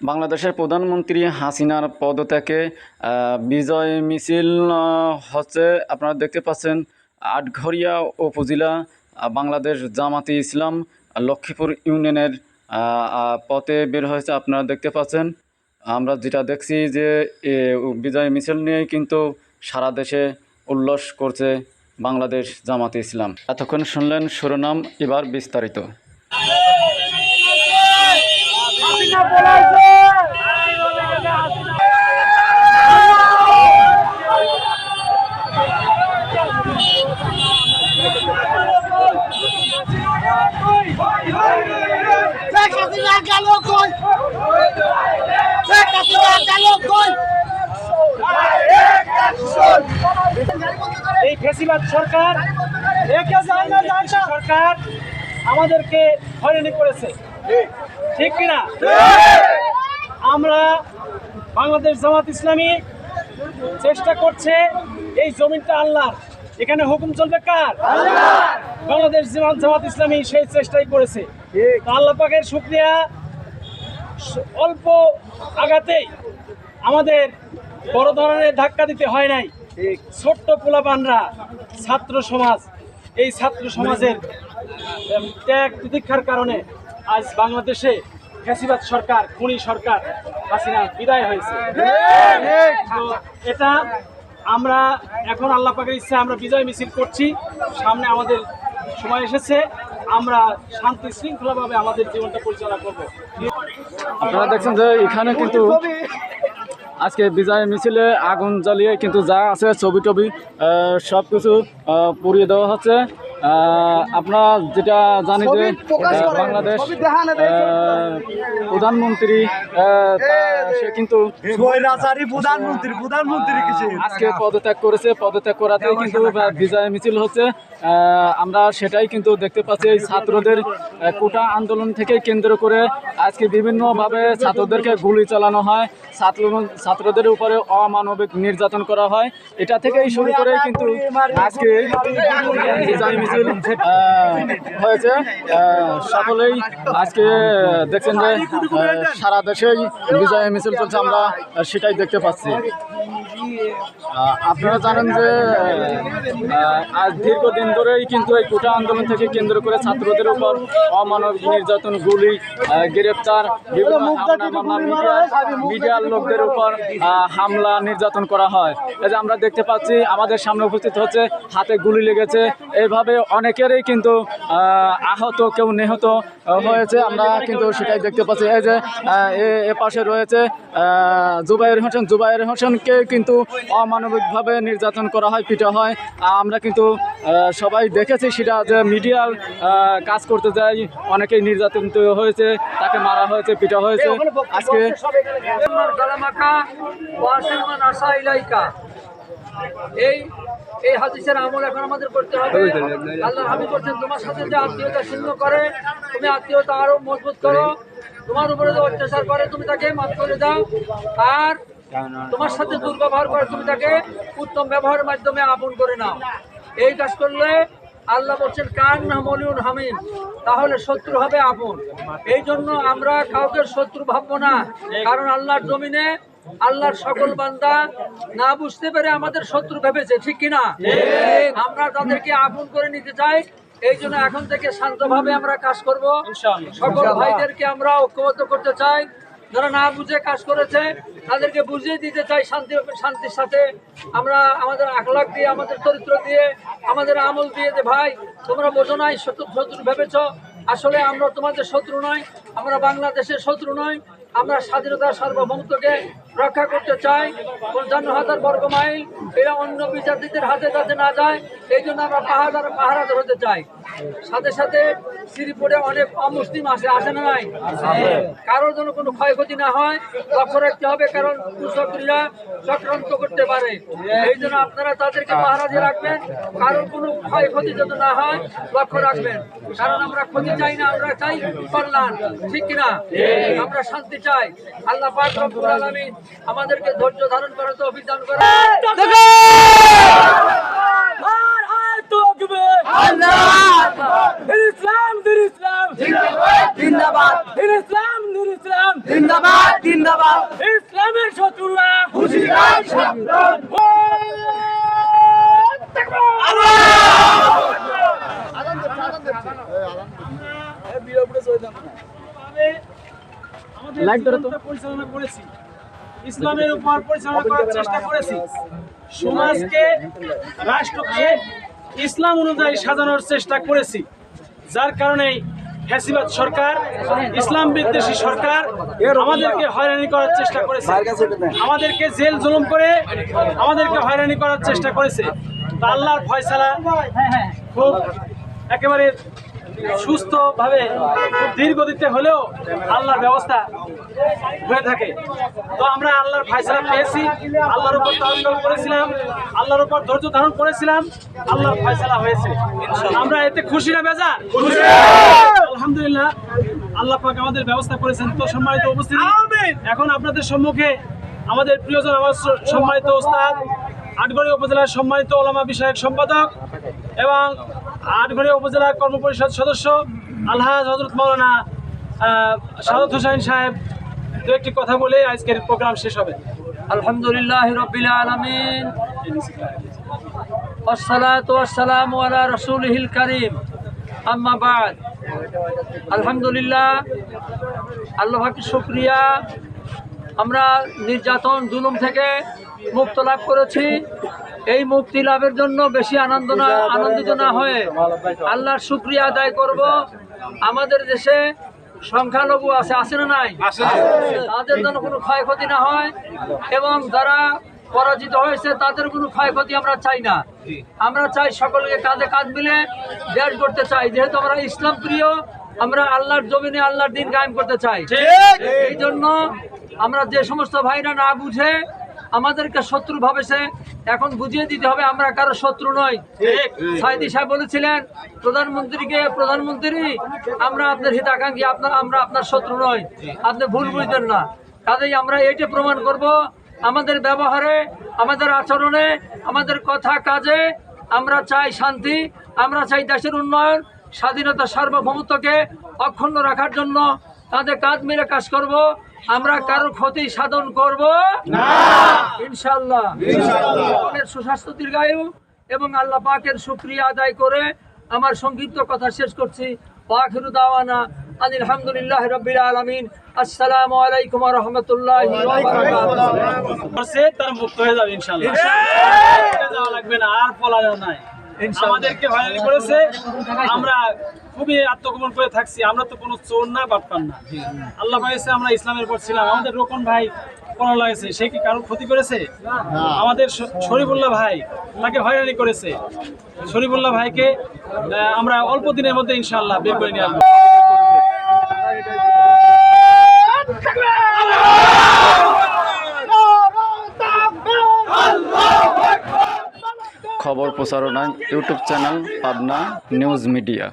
বাংলাদেশের প্রধানমন্ত্রী হাসিনার পদত্যাগে বিজয় মিছিল হচ্ছে আপনারা দেখতে পাচ্ছেন আটঘরিয়া উপজেলা বাংলাদেশ জামাতি ইসলাম লক্ষ্মীপুর ইউনিয়নের পথে বের হয়েছে আপনারা দেখতে পাচ্ছেন। আমরা যেটা দেখছি যে বিজয় মিছিল নিয়েই কিন্তু সারা দেশে উল্লাস করছে বাংলাদেশ জামাতে ইসলাম। এতক্ষণ শুনলেন শিরোনাম, এবার বিস্তারিত শেখ হাসিনা গেল কই শেখ হাসিনা গেল কই এই সরকার সরকার আমাদেরকে হয়রানি করেছে। ঠিক কিনা? আমরা বাংলাদেশ জামাত ইসলামী চেষ্টা করছে এই জমিনটা আল্লাহর এখানে হুকুম চলবে কার? বাংলাদেশ জামাত ইসলামী সেই চেষ্টাই করেছে। আল্লাহ পাকের শুক্রিয়া। অল্প আগাতেই আমাদের বড় ধরনের ধাক্কা দিতে হয় নাই। ছোট্ট পোলাপানরা ছাত্র সমাজ, এই ছাত্র সমাজের ত্যাগ প্রতীক্ষার কারণে আজ বাংলাদেশে ফ্যাসিবাদ সরকার, খুনি সরকার হাসিনা বিদায় হয়েছে। তো এটা আমরা এখন আল্লাহ পাকের ইচ্ছা, আমরা বিজয় মিছিল করছি। সামনে আমাদের সময় এসেছে। আমরা শান্তি শৃঙ্খলাভাবে আমাদের জীবনটা পরিচালনা করব। আপনারা দেখছেন যে এখানে কিন্তু আজকে বিজয় মিছিলে আগুন জ্বালিয়ে কিন্তু যা আছে ছবি টবি সব কিছু পুড়িয়ে দেওয়া হচ্ছে। আপনারা যেটা জানি যে বাংলাদেশ প্রধানমন্ত্রী সে কিন্তু প্রধানমন্ত্রী প্রধানমন্ত্রী আজকে পদত্যাগ করেছে পদত্যাগ করাতে কিন্তু বিজয় মিছিল হচ্ছে। আমরা সেটাই কিন্তু দেখতে পাচ্ছি এই ছাত্রদের কোটা আন্দোলন থেকে কেন্দ্র করে আজকে বিভিন্নভাবে ছাত্রদেরকে গুলি চালানো হয়। ছাত্র ছাত্রদের উপরে অমানবিক নির্যাতন করা হয়। এটা থেকেই শুরু করে কিন্তু আজকে বিজয় হয়েছে? সকলেই আজকে দেখছেন যে সারা দেশেই বিজয় মিছিল চলছে আমরা সেটাই দেখতে পাচ্ছি। আপনারা জানেন যে আজ দীর্ঘদিন ধরেই কিন্তু এই কোটা আন্দোলন থেকে কেন্দ্র করে ছাত্রদের উপর অমানব নির্যাতন গুলি গ্রেপ্তার মিডিয়ার লোকদের উপর হামলা নির্যাতন করা হয়। এই যে আমরা দেখতে পাচ্ছি আমাদের সামনে উপস্থিত হচ্ছে হাতে গুলি লেগেছে। এইভাবে অনেকেরই কিন্তু আহত কেউ নিহত হয়েছে। আমরা কিন্তু সেটাই দেখতে পাচ্ছি। এই যে এ- পাশে রয়েছে জুবাইর হোসেন। জুবাইর হোসেনকে কিন্তু অমানবিকভাবে নির্যাতন করা হয়, পিটা হয়। আমরা কিন্তু সবাই দেখেছি সেটা যে মিডিয়ার কাজ করতে যাই অনেকেই নির্যাতন হয়েছে, তাকে মারা হয়েছে, পিটা হয়েছে। আজকে এই এই হাদিসের আমল এখন আমাদের করতে হবে। আল্লাহ হাবিব বলছেন তোমার সাথে যে আত্মীয়তা শূন্য করে তুমি আত্মীয়তা আরও মজবুত করো। তোমার উপরে যে অত্যাচার করে তুমি তাকে মাফ করে দাও। আর তোমার সাথে দুর্ব্যবহার করে তুমি তাকে উত্তম ব্যবহারের মাধ্যমে আপন করে নাও। এই কাজ করলে আল্লাহ বলছেন কান না মলিউন হামিম। তাহলে শত্রু হবে আপন। এই জন্য আমরা কাউকে শত্রু ভাববো না। কারণ আল্লাহর জমিনে আল্লাহর সকল বান্দা না বুঝতে পেরে আমাদের শত্রু ভেবেছে ঠিক কিনা? আমরা তাদেরকে আপন করে নিতে চাই এই জন্য এখন থেকে শান্তভাবে আমরা কাজ করব। সকল ভাইদেরকে আমরা ঐক্যবদ্ধ করতে চাই। যারা না বুঝে কাজ করেছে তাদেরকে বুঝিয়ে দিতে চাই শান্তি শান্তির সাথে। আমরা আমাদের আখলাখ দিয়ে আমাদের চরিত্র দিয়ে আমাদের আমল দিয়ে যে ভাই তোমরা বোঝো নাই শত্রু শত্রু ভেবেছ। আসলে আমরা তোমাদের শত্রু নয় আমরা বাংলাদেশের শত্রু নয় আমরা স্বাধীনতার সার্বভৌমত্বকে রক্ষা করতে চাই। পঞ্চান্ন হাজার বর্গ মাইল, এরা অন্য বিচারপতিদের হাতে যাতে না যায়, এই জন্য আমরা পাহাড় পাহারাদার হতে চাই। সাথে সাথে শ্রীপুরে অনেক অমুসলিম আছে আসে না নাই? কারোর জন্য কোনো ক্ষয়ক্ষতি না হয়, লক্ষ্য রাখতে হবে, কারণ কুচক্রীরা চক্রান্ত করতে পারে। এই জন্য আপনারা তাদেরকে পাহারা দিয়ে রাখবেন, কারোর কোনো ক্ষয়ক্ষতি যাতে না হয়, লক্ষ্য রাখবেন। কারণ আমরা ক্ষতি চাই না, আমরা চাই কল্যাণ। ঠিক কিনা? আমরা শান্তি চাই। আল্লাহ পাক রব্বুল আলামিন আমাদেরকে ধৈর্য ধারণ করার তো অভিযান করে ইসলাম দিন ইসলাম জিন্দাবাদ দিন ইসলাম দিন ইসলাম জিন্দাবাদ জিন্দাবাদ ইসলামের শত্রুরা লাইট ধরো তো। পরিচালনা করেছি ইসলামের উপর পরিচালনা করার চেষ্টা করেছি সমাজকে রাষ্ট্রকে ইসলাম অনুযায়ী সাজানোর চেষ্টা করেছি যার কারণে ফ্যাসিবাদ সরকার ইসলাম বিদ্বেষী সরকার আমাদেরকে হয়রানি করার চেষ্টা করেছে। আমাদেরকে জেল জুলুম করে আমাদেরকে হয়রানি করার চেষ্টা করেছে। তা আল্লাহর ফয়সালা খুব একেবারে সুস্থভাবে খুব ধীর গতিতে হলেও আল্লাহর ব্যবস্থা হয়ে থাকে। তো আমরা আল্লাহর ফায়সালা পেয়েছি আল্লাহর উপর তাওয়াক্কুল করেছিলাম আল্লাহর উপর ধৈর্য ধারণ করেছিলাম আল্লাহর ফয়সালা হয়েছে। আমরা এতে খুশি না বেজা আলহামদুলিল্লাহ আল্লাহ পাক আমাদের ব্যবস্থা করেছেন। তো সম্মানিত উপস্থিতি এখন আপনাদের সম্মুখে আমাদের প্রিয়জন আমার সম্মানিত ওস্তাদ আটগড়ি উপজেলার সম্মানিত ওলামা বিষয়ক সম্পাদক এবং আটঘরে উপজেলা কর্মপরিষদ সদস্য আলহাজ হজরত মৌলানা সাদত হুসাইন সাহেব। দু একটি কথা বলে আজকের প্রোগ্রাম শেষ হবে। আলহামদুলিল্লাহ আলমিন। আসসালাম আলা রসুলহিল করিম। আম্মাবাদ আলহামদুলিল্লাহ আল্লাহকে শুক্রিয়া। আমরা নির্যাতন, জুলুম থেকে মুক্ত লাভ করেছি। এই মুক্তি লাভের জন্য বেশি আনন্দ না আনন্দিত না হয়ে আল্লাহর শুক্রিয়া আদায় করব। আমাদের দেশে সংখ্যালঘু আছে আছে না নাই? তাদের যেন কোনো ক্ষয়ক্ষতি না হয় এবং যারা পরাজিত হয়েছে তাদের কোনো ক্ষয়ক্ষতি আমরা চাই না। আমরা চাই সকলকে কাঁধে কাঁধ মিলে দেশ করতে চাই। যেহেতু আমরা ইসলাম প্রিয় আমরা আল্লাহর জমিনে আল্লাহর দিন কায়েম করতে চাই। এই জন্য আমরা যে সমস্ত ভাইরা না বুঝে আমাদেরকে শত্রু ভাবেছে এখন বুঝিয়ে দিতে হবে আমরা কারও শত্রু নই। সাইদি সাহেব বলেছিলেন প্রধানমন্ত্রীকে প্রধানমন্ত্রী আমরা আপনার হিতাকাঙ্ক্ষী আপনার আমরা আপনার শত্রু নই। আপনি ভুল বুঝবেন না। কাজেই আমরা এটা প্রমাণ করব আমাদের ব্যবহারে আমাদের আচরণে আমাদের কথা কাজে আমরা চাই শান্তি আমরা চাই দেশের উন্নয়ন স্বাধীনতা সার্বভৌমত্বকে অক্ষুণ্ণ রাখার জন্য তাদের কাঁধ মিলে কাজ করব। আমরা কারও ক্ষতি সাধন করব? সুস্বাস্থ্য দীর্ঘায়ু এবং আল্লাহ পাকের শুক্রিয়া আদায় করে আমার সংক্ষিপ্ত কথা শেষ করছি। পাখিরু দাওয়ানা আলহামদুলিল্লাহ রবিল আলমিন। আসসালামু আলাইকুম রহমতুল্লাহ করছে তারা মুক্ত হয়ে যাবে যাওয়া লাগবে না আর পলানো নাই। আমাদেরকে হয়রানি করেছে। আমরা খুবই আত্মগোপন করে থাকছি। আমরা তো কোনো চোর না বাটপান না। আল্লাহ পাইছে আমরা ইসলামের পর ছিলাম। আমাদের রোকন ভাই লাগেছে। সে কি কারোর ক্ষতি করেছে? আমাদের শরীফুল্লাহ ভাই তাকে হয়রানি করেছে। শরীফুল্লাহ ভাইকে আমরা অল্প দিনের মধ্যে ইনশাল্লাহ বের করে নিয়ে আসব। খবর প্রচারণা YouTube channel Pabna news media.